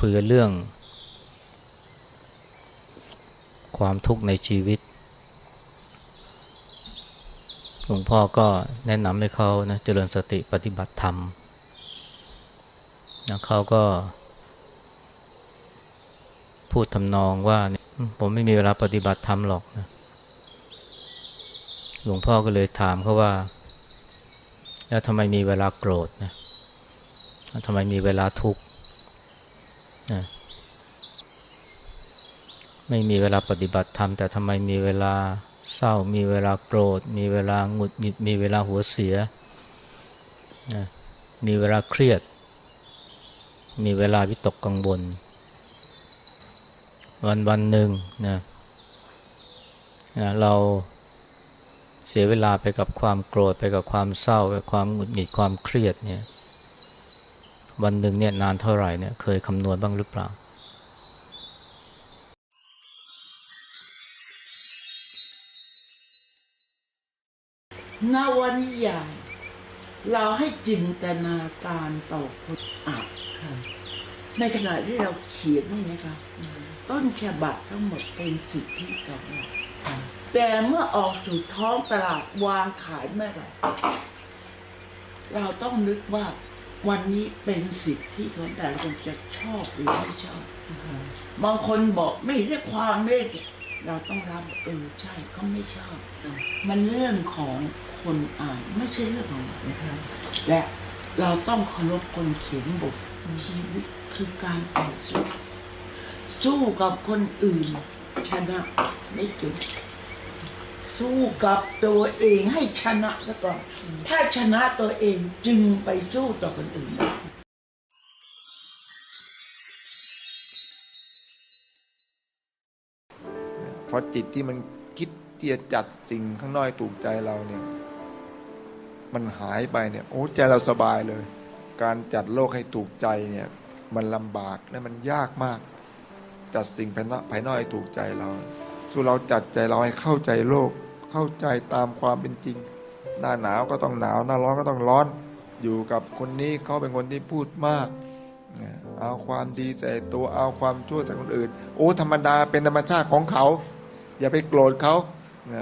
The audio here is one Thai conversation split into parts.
คุยกันเรื่อง ความทุกข์ในชีวิต หลวงพ่อก็แนะนำให้เขานะเจริญสติปฏิบัติธรรมนะเขาก็ พูดทำนองว่าผมไม่มีเวลาปฏิบัติธรรมหรอกนะ หลวงพ่อก็เลยถามเขาว่า แล้วทำไมมีเวลาโกรธนะทำไมมีเวลาทุกข์ นะไม่มีเวลาปฏิบัติธรรมแต่ทำไมมีเวลาเศร้ามีเวลาโกรธ มีเวลาหงุดหงิดมีเวลาหัวเสียนะมีเวลาเครียด มีเวลาวิตกกังวล วันวันหนึ่งนะนะเราเสียเวลาไปกับความโกรธไปกับความเศร้าไปความหงุดหงิดความเครียดเนี่ย วันหนึ่งเนี่ยนานเท่าไหร่เนี่ยเคยคำนวณบ้างหรือเปล่านวนิยายเราให้จินตนาการต่อคนอ่านค่ะ ในขณะที่เราเขียนนี่นะคะต้นฉบับทั้งหมดเป็นสิทธิของเราแต่เมื่อออกสู่ท้องตลาดวางขายเมื่อไหร่เราต้องนึกว่า วันนี้เป็นสิทธิของแต่ละคนจะชอบหรือไม่ชอบ บางคนบอกไม่เรียกความเลขเราต้องรับเออใช่เขาไม่ชอบ มันเรื่องของคนอ่านไม่ใช่เรื่องของเราและเราต้องเคารพคนเขียนบทชีวิตคือการต่อสู้สู้กับคนอื่นชนะไม่เก่ง สู้กับตัวเองให้ชนะซะก่อน ถ้าชนะตัวเองจึงไปสู้ต่อคนอื่นได้เพราะจิตที่มันคิดที่จะจัดสิ่งข้างนอกให้ถูกใจเราเนี่ย มันหายไปเนี่ย โอ้ใจเราสบายเลย การจัดโลกให้ถูกใจเนี่ย มันลำบากและมันยากมาก จัดสิ่งภายนอกภายนอกให้ถูกใจเรา สู้เราจัดใจเราให้เข้าใจโลก เข้าใจตามความเป็นจริง หน้าหนาวก็ต้องหนาว หน้าร้อนก็ต้องร้อน อยู่กับคนนี้เขาเป็นคนที่พูดมาก เอาความดีใส่ตัวเอาความชั่วใส่คนอื่น โอ้ธรรมดาเป็นธรรมชาติของเขา อย่าไปโกรธเขา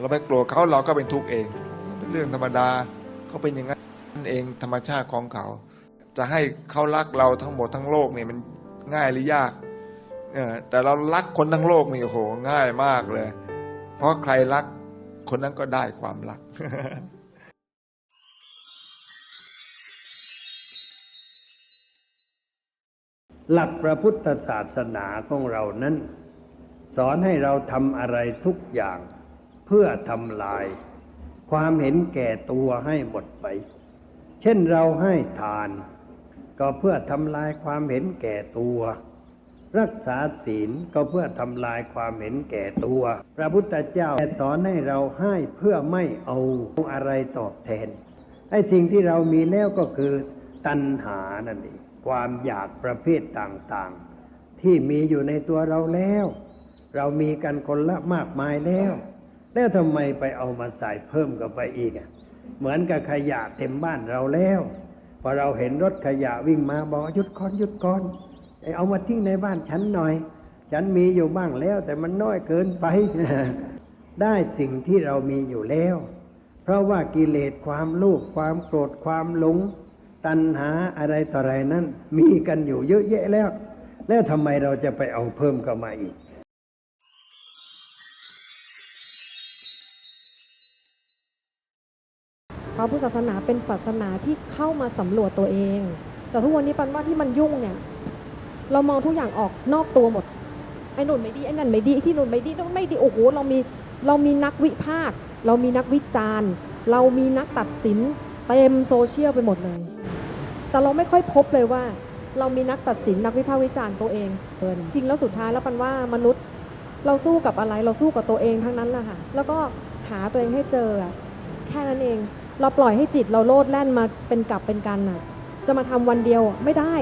เราไปโกรธเขาเราก็เป็นทุกข์เอง เป็นเรื่องธรรมดาเขาเป็นอย่างนั้นเองธรรมชาติของเขา จะให้เขารักเราทั้งหมดทั้งโลกเนี่ยมันง่ายหรือยากเออแต่เรารักคนทั้งโลกนี่โอ้โหง่ายมากเลย เพราะใครรัก คนนั้นก็ได้ความรัก หลักพระพุทธศาสนาของเรานั้น สอนให้เราทำอะไรทุกอย่าง เพื่อทำลาย ความเห็นแก่ตัวให้หมดไป เช่นเราให้ทาน ก็เพื่อทำลายความเห็นแก่ตัว รักษาศีลก็เพื่อทำลายความเห็นแก่ตัว พระพุทธเจ้าสอนให้เราให้เพื่อไม่เอาอะไรตอบแทนไอ้สิ่งที่เรามีแล้วก็คือตัณหานั่นเองความอยากประเภทต่างๆ ที่มีอยู่ในตัวเราแล้ว เรามีกันคนละมากมายแล้ว แล้วทำไมไปเอามาใส่เพิ่มกับไปอีกอะเหมือนกับขยะเต็มบ้านเราแล้วพอเราเห็นรถขยะวิ่งมาบอกหยุดก่อนหยุดก่อน เอามาทิ้งในบ้านฉันหน่อย ฉันมีอยู่บ้างแล้ว แต่มันน้อยเกินไป ได้สิ่งที่เรามีอยู่แล้ว เพราะว่ากิเลสความโลภความโกรธความหลง ตัณหาอะไรต่ออะไรนั้น มีกันอยู่เยอะแยะแล้ว แล้วทำไมเราจะไปเอาเพิ่มเข้ามาอีกพระพุทธศาสนาเป็นศาสนาที่เข้ามาสำรวจตัวเอง แต่ทุกวันนี้ปันว่าที่มันยุ่งเนี่ย เรามองทุกอย่างออกนอกตัวหมดไอ้นุ่นไม่ดีไอ้นั่นไม่ดีที่นุ่นไม่ดีนั่นไม่ดีโอ้โหเรามีเรามีนักวิพากษ์เรามีนักวิจารณ์ เรามีนักตัดสินเต็มโซเชียลไปหมดเลย แต่เราไม่ค่อยพบเลยว่า เรามีนักตัดสินนักวิพากษ์วิจารณ์ตัวเองเกินจริงแล้วสุดท้ายแล้วปันว่ามนุษย์เราสู้กับอะไรเราสู้กับตัวเองทั้งนั้นแหละค่ะแล้วก็หาตัวเองให้เจอแค่นั้นเอง เราปล่อยให้จิตเราโลดแล่นมาเป็นกลับเป็นกันน่ะ จะมาทำวันเดียวไม่ได้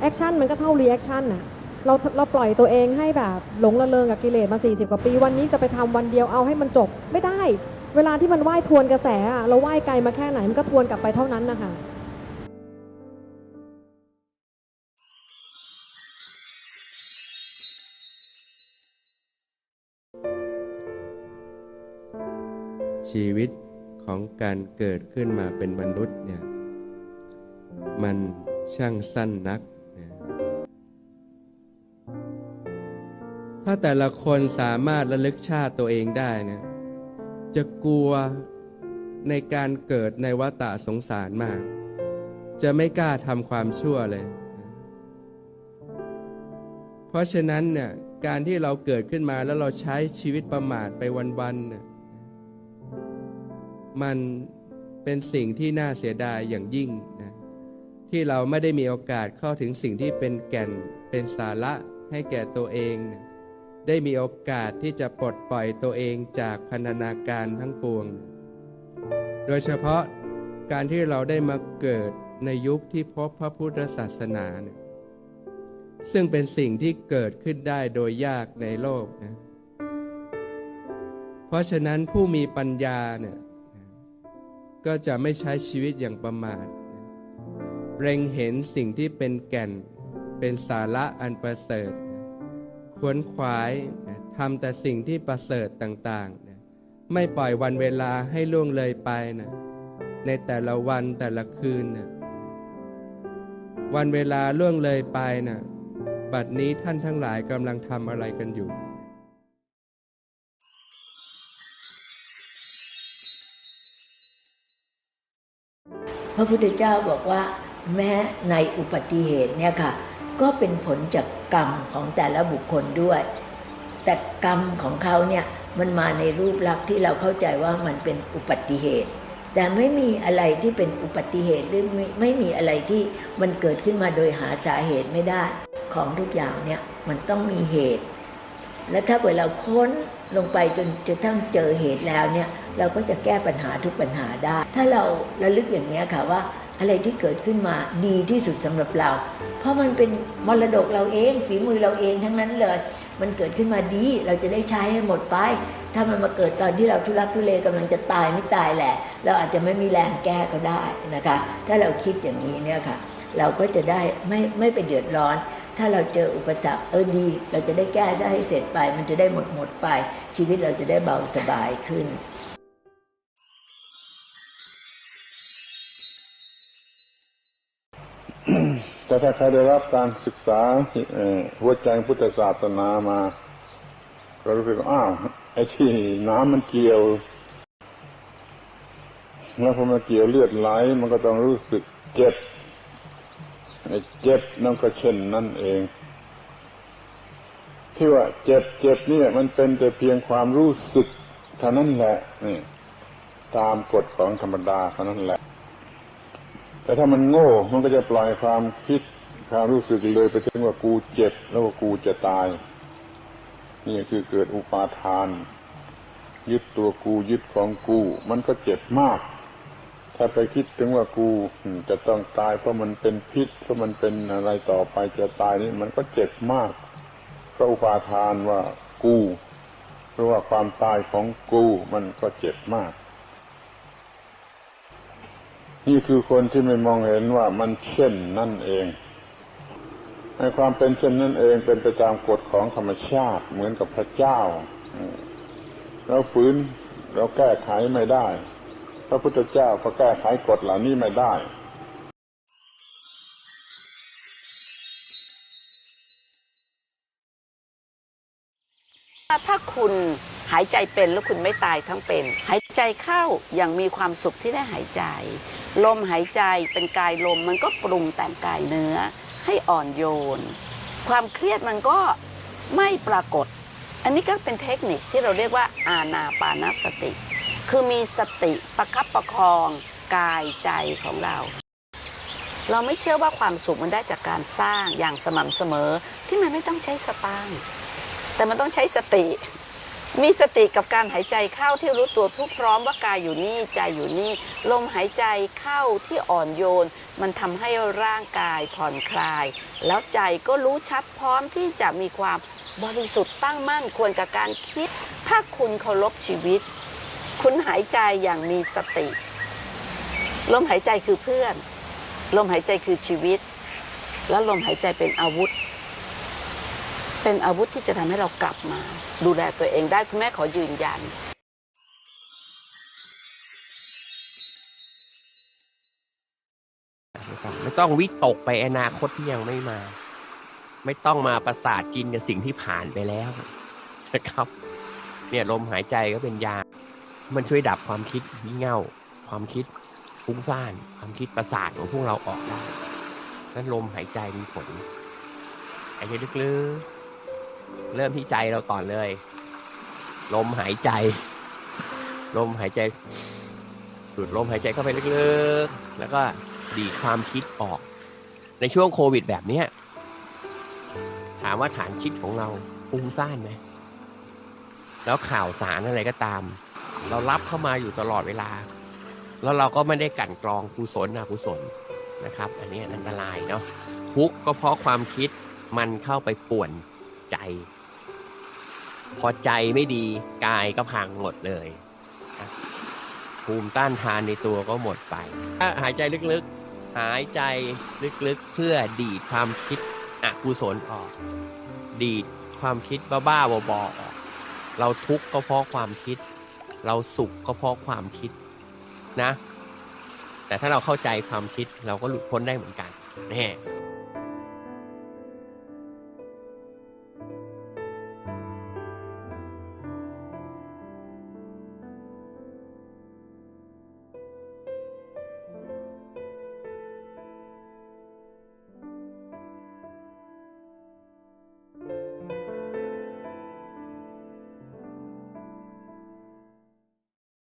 แอคชั่นมันก็เท่ารีแอคชั่นน่ะเราเราปล่อยตัวเองให้แบบหลงระเริงกับกิเลสมา 40 กว่าปี วันนี้จะไปทำวันเดียวเอาให้มันจบไม่ได้ เวลาที่มันว่ายทวนกระแสอะเราว่ายไกลมาแค่ไหนมันก็ทวนกลับไปเท่านั้นนะคะชีวิตของการเกิดขึ้นมาเป็นมนุษย์เนี่ย มันช่างสั้นนักาแต่ละคนสามารถระลึกชาติตัวเองได้เนี่ยจะกลัวในการเกิดในวัฏสงสารมาก จะไม่กล้าทำความชั่วเลย เพราะฉะนั้นเนี่ยการที่เราเกิดขึ้นมาแล้วเราใช้ชีวิตประมาทไปวันๆเนี่ยมันเป็นสิ่งที่น่าเสียดายอย่างยิ่งนะที่เราไม่ได้มีโอกาสเข้าถึงสิ่งที่เป็นแก่นเป็นสาระให้แก่ตัวเองเนี่ย ได้มีโอกาสที่จะปลดปล่อยตัวเองจากพันธนาการทั้งปวง โดยเฉพาะการที่เราได้มาเกิดในยุคที่พบพระพุทธศาสนาเนี่ยซึ่งเป็นสิ่งที่เกิดขึ้นได้โดยยากในโลกนะ เพราะฉะนั้นผู้มีปัญญาเนี่ยก็จะไม่ใช้ชีวิตอย่างประมาทเร็งเห็นสิ่งที่เป็นแก่นเป็นสาระอันประเสริฐ ขวนขวายทำแต่สิ่งที่ประเสริฐต่างๆ ไม่ปล่อยวันเวลาให้ล่วงเลยไปนะในแต่ละวันแต่ละคืนนะวันเวลาล่วงเลยไปนะบัดนี้ท่านทั้งหลายกำลังทำอะไรกันอยู่พระพุทธเจ้าบอกว่าแม้ในอุบัติเหตุเนี่ยค่ะ ก็เป็นผลจากกรรมของแต่ละบุคคลด้วย แต่กรรมของเขาเนี่ยมันมาในรูปลักษณ์ที่เราเข้าใจว่ามันเป็นอุบัติเหตุ แต่ไม่มีอะไรที่เป็นอุบัติเหตุหรือไม่ไม่มีอะไรที่มันเกิดขึ้นมาโดยหาสาเหตุไม่ได้ของทุกอย่างเนี่ยมันต้องมีเหตุ และถ้าเกิดเราค้นลงไปจนจะทั้งเจอเหตุแล้วเนี่ยเราก็จะแก้ปัญหาทุกปัญหาได้ ถ้าเราระลึกอย่างนี้ค่ะว่า อะไรที่เกิดขึ้นมาดีที่สุดสำหรับเรา เพราะมันเป็นมรดกเราเองฝีมือเราเองทั้งนั้นเลย มันเกิดขึ้นมาดีเราจะได้ใช้ให้หมดไป ถ้ามันมาเกิดตอนที่เราทุรักทุเลกำลังจะตายไม่ตายแหละ เราอาจจะไม่มีแรงแก้ก็ได้นะคะ ถ้าเราคิดอย่างนี้เนี่ยค่ะ เราก็จะได้ไม่ไม่ไปเดือดร้อน ถ้าเราเจออุปสรรคเออดี เราจะได้แก้ซะให้เสร็จไป มันจะได้หมดหมดไป ชีวิตเราจะได้เบาสบายขึ้น แต่ถ้าใครได้รับการศึกษาหัวใจพุทธศาสนามาก็รู้สึกว่าอ้าวไอ้ที่น้ำมันเกี่ยวแล้วพอมันเกี่ยวเลือดไหลมันก็ต้องรู้สึกเจ็บไอ้เจ็บนั่นก็เช่นนั่นเอง ที่ว่าเจ็บเจ็บนี่มันเป็นแต่เพียงความรู้สึกเท่านั้นแหละนี่ตามกฎของธรรมดาเท่านั้นแหละ แต่ถ้ามันโง่ มันก็จะปล่อยความคิดความรู้สึกเลยไปถึงว่ากูเจ็บแล้วว่ากูจะตาย นี่คือเกิดอุปาทาน ยึดตัวกูยึดของกู มันก็เจ็บมาก ถ้าไปคิดถึงว่ากูจะต้องตายเพราะมันเป็นพิษเพราะมันเป็นอะไรต่อไปจะตายนี่มันก็เจ็บมากเพราะอุปาทานว่ากู เพราะว่าความตายของกูมันก็เจ็บมาก นี่คือคนที่ไม่มองเห็นว่ามันเช่นนั่นเองในความเป็นเช่นนั่นเองเป็นไปตามกฎของธรรมชาติเหมือนกับพระเจ้า เราฝืนเราแก้ไขไม่ได้ พระพุทธเจ้าก็แก้ไขกฎเหล่านี้ไม่ได้ถ้าคุณ หายใจเป็นแล้วคุณไม่ตายทั้งเป็น หายใจเข้าอย่างมีความสุขที่ได้หายใจ ลมหายใจเป็นกายลมมันก็ปรุงแต่งกายเนื้อ ให้อ่อนโยน ความเครียดมันก็ไม่ปรากฏ อันนี้ก็เป็นเทคนิคที่เราเรียกว่าอาณาปานสติ คือมีสติประคับประคองกายใจของเรา เราไม่เชื่อว่าความสุขมันได้จากการสร้างอย่างสม่ำเสมอที่มันไม่ต้องใช้สตางค์แต่มันต้องใช้สติ มีสติกับการหายใจเข้าที่รู้ตัวทุกพร้อมว่ากายอยู่นี่ใจอยู่นี่ ลมหายใจเข้าที่อ่อนโยน มันทำให้ร่างกายผ่อนคลาย แล้วใจก็รู้ชัดพร้อมที่จะมีความบริสุทธิ์ตั้งมั่นควรกับการคิด ถ้าคุณเคารพชีวิต คุณหายใจอย่างมีสติ ลมหายใจคือเพื่อน ลมหายใจคือชีวิต และลมหายใจเป็นอาวุธ เป็นอาวุธที่จะทำให้เรากลับมา ดูแลตัวเองได้คุณแม่ขอยืนยันไม่ต้องวิตกไปอนาคตที่ยังไม่มา ไม่ต้องมาประสาทกินกับสิ่งที่ผ่านไปแล้วนะครับ เนี่ยลมหายใจก็เป็นยา มันช่วยดับความคิดงี่เง่า ความคิดฟุ้งซ่าน ความคิดประสาทของพวกเราออกได้นั้นลมหายใจมีผลหายใจลึกๆ เริ่มที่ใจเราก่อนเลย ลมหายใจ ลมหายใจสูดลมหายใจเข้าไปลึกๆ แล้วก็ดีความคิดออก ในช่วงโควิดแบบเนี้ยถามว่าฐานคิดของเราฟุ้งซ่านไหมแล้วข่าวสารอะไรก็ตาม เรารับเข้ามาอยู่ตลอดเวลา แล้วเราก็ไม่ได้กันกรองกุศลอกุศลนะครับ อันนี้อันตรายเนาะทุกก็เพราะความคิดมันเข้าไปป่วน ใจ พอใจไม่ดีกายก็พังหมดเลย ภูมิต้านทานในตัวก็หมดไปถ้าหายใจลึกๆ หายใจลึกๆ เพื่อดีดความคิดอกุศลออก ดีดความคิดบ้าๆบอๆออกเราทุกข์ก็เพราะความคิด เราสุขก็เพราะความคิดนะ แต่ถ้าเราเข้าใจความคิดเราก็หลุดพ้นได้เหมือนกันแน่